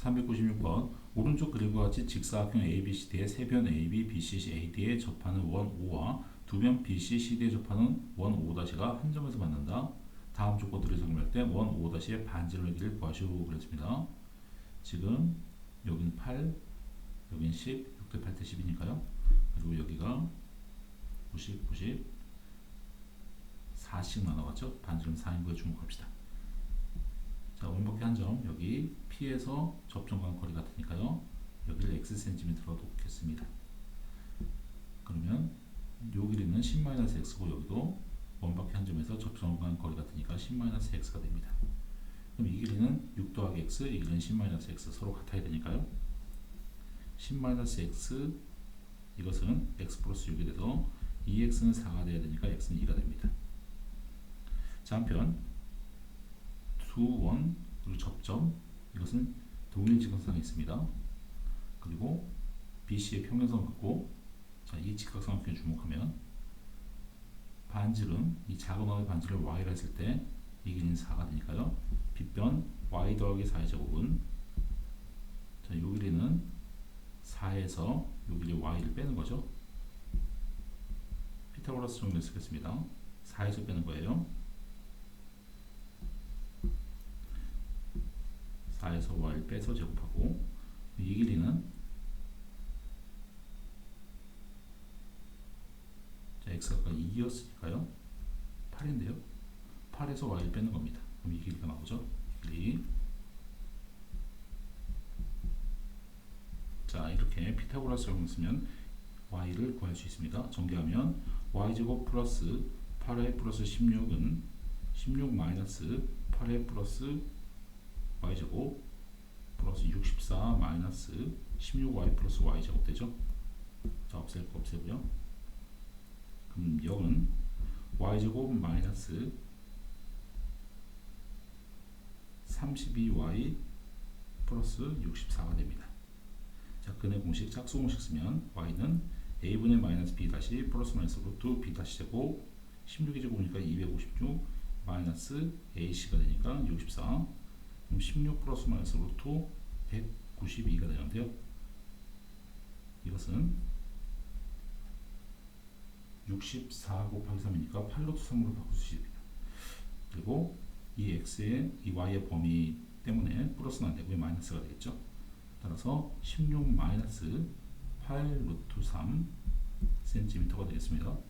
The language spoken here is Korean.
396번 오른쪽 그림과 같이 직사각형 ABCD의 세변 AB, BC, AD에 접하는 원 O와 두변 BC, CD에 접하는 원 O-가 한 점에서 만난다. 다음 조건들을 적용할 때원 O-의 반지름의 길을 구하시오 그랬습니다. 지금 여기는 8, 여기는 10, 6대 8대 10이니까요. 그리고 여기가 90, 90, 4씩 나눠갔죠. 반지름 4인분에 주목합시다. 자, 원밖에 한 점 여기 P에서 접점간 거리 같으니까요. 여기를 x 센티미터로 놓겠습니다. 그러면 요 길이는 10-x고 여기도 원밖에 한 점에서 접점간 거리 같으니까 10-x가 됩니다. 그럼 이 길이는 6 더하기 x, 이 길이는 10-x 서로 같아야 되니까요. 10-x 이것은 x 플러스 6이 돼서 2x는 4가 돼야 되니까 x는 2가 됩니다. 자, 한편 두 원, 그리고 접점 이것은 동일 직각상에 있습니다. 그리고 BC의 평행선을 긋고 자, 이 직각삼각형에 주목하면 반지름, 이 작은 원의 반지를 y라 했을 때이 길이는 4가 되니까요. 빗변 y 더하기 4의 제곱은 자, 요 길이는 4에서 요 길이 y를 빼는 거죠. 피타고라스 정리를 쓰겠습니다. 4에서 빼는 거예요. 4에서 y를 빼서 제곱하고 이 길이는 자 x가 2였으니까요. 8인데요. 8에서 y를 빼는 겁니다. 그럼 이 길이가 나오죠? 이 길이. 자 이렇게 피타고라스 적용 쓰면 y를 구할 수 있습니다. 정리하면 y제곱 플러스 8a 플러스 16은 16 마이너스 8a 플러스 y제곱 플러스 64 마이너스 16y 플러스 y제곱 되죠? 자 없앨 거 없애고요. 그럼 0은 y제곱 마이너스 32y 플러스 64가 됩니다. 자 근의 공식 짝수 공식 쓰면 y는 a분의 마이너스 b 다시 플러스 마이너스 루트 b 다시 제곱 16이 제곱이니까 256 마이너스 ac가 되니까 64 그럼 16 플러스 마이너스 루트 192가 되는데요. 이것은 64 곱하기 3이니까 8루트 3으로 바꿀 수 있습니다. 그리고 이 x의 이 y의 범위 때문에 플러스는 안 되고 마이너스가 되겠죠. 따라서 16 마이너스 8 루트 3 센티미터가 되겠습니다.